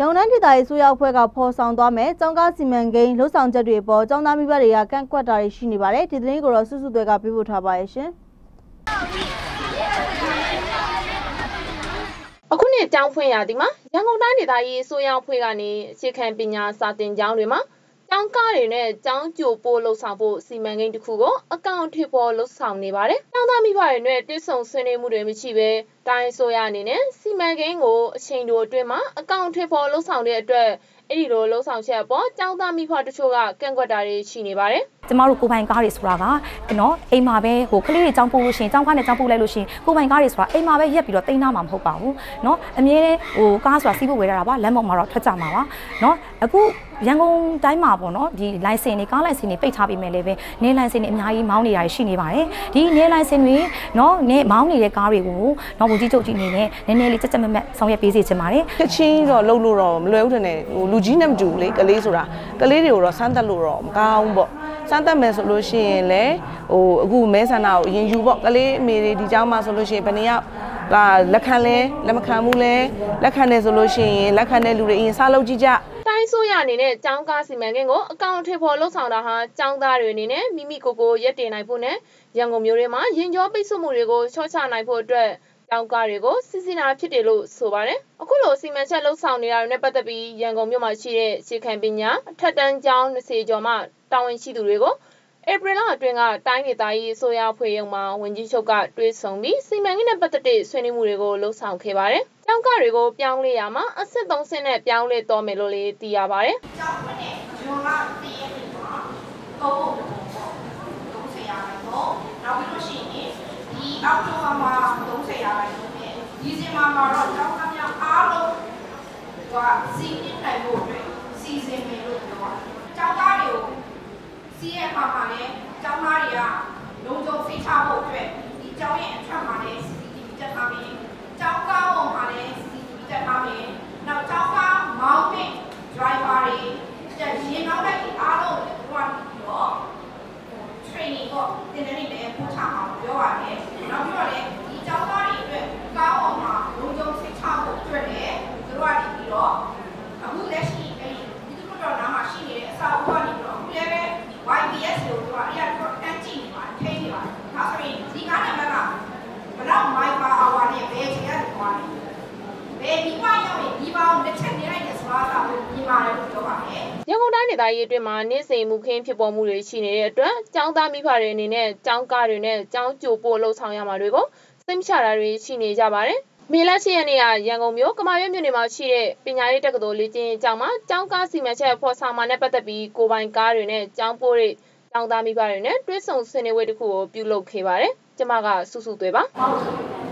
ရောင်တိုင်းဒေသရေးဆိုရအဖွဲ့ကဖော်ဆောင်သွားမယ်။ចောင်းကားစီမံကိန်းလှုပ်ဆောင်ချက်တွေပေါ်ចောင်းသားမိဘတွေကကန့်ကွက်တာတွေရှိနေပါတယ်။ဒီသတင်းကိုတော့စုစုသွဲကပြပို့ထားပါရဲ့ရှင်။အခုနှစ်ကျောင်းဖွင့်ရသည်မှာရန်ကုန်တိုင်းဒေသကြီးဆိုရအဖွဲ့ကနေအခြေခံပညာစာသင်ကျောင်းတွေမှာကျောင်းကားတွေနဲ့ကျောင်းကြိုပို့လှုပ်ဆောင်ဖို့စီမံကိန်းတစ်ခုကိုအကောင့်ထစ်ပေါ်လှုပ်ဆောင်နေပါတယ်။ကျောင်းသားမိဘတွေနဲ့တွဲဆုံဆွေးနွေးမှုတွေမရှိဘဲ တိုင်းဆိုရအနေနဲ့စီမံကိန်းကိုအချိန်တိုအတွင်းမှာအကောင့်ထစ်ပေါ်လှုပ်ဆောင်တဲ့အတွက်အဲ့ဒီလိုလှုပ်ဆောင်ချက်အပေါ်ကျောင်းသားမိဘတချို့ကကန့်ကွက်တာတွေရှိနေပါတယ်ကျမတို့ကိုပိုင်ကားတွေဆိုတာကနော်အိမ်မှာပဲဟိုကလေးတွေကြောင်းပို့လို့ရှိရင်ကြောင်းကားနဲ့ကြောင်းပို့လိုက်လို့ရှိရင်ကိုပိုင်ကားတွေဆိုတာအိမ်မှာပဲရက်ပြီးတော့တိန်းသားမှာမဟုတ်ပါဘူးနော်အမြဲဟိုကားဆိုတာစီးဖို့ဝယ်ရတာပါလမ်းပေါ်မှာတော့ထွက်ကြမှာပါနော်အခုရန်ကုန်တိုင်းမှာပေါ့နော်ဒီ license တွေကား license တွေပိတ်ထားပြီးမယ်လေပဲနေ license တွေအများကြီးမောင်းနေတာရှိနေပါတယ်ဒီနေ license တွေနော်နေမောင်းနေတဲ့ကားတွေကိုနော်ဝန်ကြီးချုပ်ကြီးအနေနဲ့နည်းနည်းလေးကြက်ကြက်မက်မက်ဆောင်ရွက်ပေးစေချင်ပါတယ်ချက်ချင်းတော့လှုပ်လို့တော့မလွယ်ဘူးထင်တယ်ဟိုလူကြီးနဲ့မတူဘူးလေကလေးဆိုတာကလေးတွေကိုတော့စမ်းသက်လို့တော့မကောင်းဘူးပေါ့စမ်းသက်မယ်ဆိုလို့ရှိရင်လည်းဟိုအခုမဲဆန္ဒကိုအရင်ယူပေါ့ကလေးအမေတွေဒီเจ้าမှာဆိုလို့ရှိရင်ဘယ်နှစ်ယောက်ကလက်ခံလဲလက်မခံဘူးလဲလက်ခံတယ်ဆိုလို့ရှိရင်လက်ခံတဲ့လူတွေအရင်စားလုပ်ကြည့်ကြတိုင်းဆိုရအနေနဲ့ចောင်းကားစီမံကိန်းကိုအကောင့်ထေဖို့လှုပ်ဆောင်တာဟာចောင်းသားတွေအနေနဲ့မိမိကိုယ်ကိုရက်တည်နိုင်ဖို့နဲ့ရန်ကုန်မြို့ထဲမှာရင်ကျော်ပိတ်ဆို့မှုတွေကိုချော့ချနိုင်ဖို့အတွက် ကျောင်းကားတွေကိုစီစဉ်တာဖြစ်တယ်လို့ဆိုပါတယ်။အခုလိုစီမံချက်လှုပ်ဆောင်နေတာတွေနဲ့ပတ်သက်ပြီးရန်ကုန်မြို့မှာရှိတဲ့အခြေခံပညာအထက်တန်းကျောင်း20ကျော်မှတာဝန်ရှိသူတွေကိုဧပြီလအတွင်းကတိုင်းဒေသကြီးအစိုးရဖွဲ့ရုံမှာဝန်ကြီးချုပ်ကတွေ့ဆုံပြီးစီမံကိန်းနဲ့ပတ်သက်တဲ့ဆွေးနွေးမှုတွေကိုလှုပ်ဆောင်ခဲ့ပါတယ်။ကျောင်းကတွေကိုပြောင်းလဲရမှာအဆင့်၃ဆင့်နဲ့ပြောင်းလဲတော်မယ်လို့လည်းသိရပါတယ်။ကျောင်းဖွင့်တဲ့ဂျွန်လ၁ရက်နေ့မှာသုံးဖို့ပေါ့30ရာခိုင်နှုန်းနောက်ပြီးလို့ရှိရင်ဒီအောက်တိုဘာမှာ30ရာခိုင်နှုန်းနဲ့ ဒီဇင်ဘာမှာတော့ကျောင်းသားများအားလုံးကစီးနေနိုင်ဖို့အတွက်စီစဉ်မယ်လို့ပြောပါတယ်။ကျောင်းသားတွေကိုစီးရဲ့အခါမှာလည်းကျောင်းသားတွေကလုံခြုံစိတ်ချဖို့အတွက်ဒီကျောင်းရဲ့အထက်မှာလည်း CCTV တက်ထားမယ်။ကျောင်းကားပေါ်မှာလည်း CCTV တက်ထားမယ်။နောက်ကျောင်းကားမောင်းတဲ့ driver တွေတက်ရင်နောက်လိုက်အားလုံးကိုတွားပြီးတော့ training ကိုတင်တဲ့နေ့လည်းပို့ချအောင်ပြောရတယ်။နောက်ပြီးတော့လည်းဒီကျောင်းသားတွေအတွက်ကားပေါ်မှာလုံခြုံစိတ်ချဖို့အတွက်လည်းသူတို့ကနေပြီးတော့အခုလက်ရှိအဲဒီဒီလိုတော့နားမှာရှိနေတဲ့အစာအုပ်ကနေပြီးတော့အခုလည်းပဲ YBS ကိုသူကအဲ့ဒါတော့တန်းကြည့်နေပါတယ်ထိနေပါတယ်ဒါဆိုရင်ဒီကားနံပါတ်ကဘယ်တော့ my per hour နဲ့ဘယ်ချိန်ကနေသွားလဲဘယ်ဒီပါရောက်ရင်ဒီပါကိုတစ်ချက်နေလိုက်တယ်ဆိုတာကဒီပါတယ်လို့ပြောပါတယ်ရန်ကုန်တိုင်းဒေ သရေးအတွင်းမှာနေ့စဉ်မူခင်းဖြစ်ပေါ်မှုတွေရှိနေတဲ့အတွက်ကျောင်းသားမိဖတွေအနေနဲ့ကျောင်းကားတွေနဲ့ကျောင်းကြိုပို့လှုပ်ဆောင်ရမှာတွေကိုစိတ်မချတာတွေရှိနေကြပါတယ်။မေလရှိရနေရရန်ကုန်မြို့ကမာရွတ်မြို့နယ်မှာရှိတဲ့ပညာရေးတက္ကသိုလ်လေ့ကျင့်ရေးကျောင်းမှာကျောင်းကားစီမံချက်ဖော်ဆောင်မှာနဲ့ပတ်သက်ပြီးကိုပိုင်ကားတွေနဲ့ကျောင်းပို့တွေကျောင်းသားမိဘတွေနဲ့တွဲဆုံဆွေးနွေးပွဲတစ်ခုကိုပြုလုပ်ခဲ့ပါတယ်။ကျမကစုစုသွဲပါ။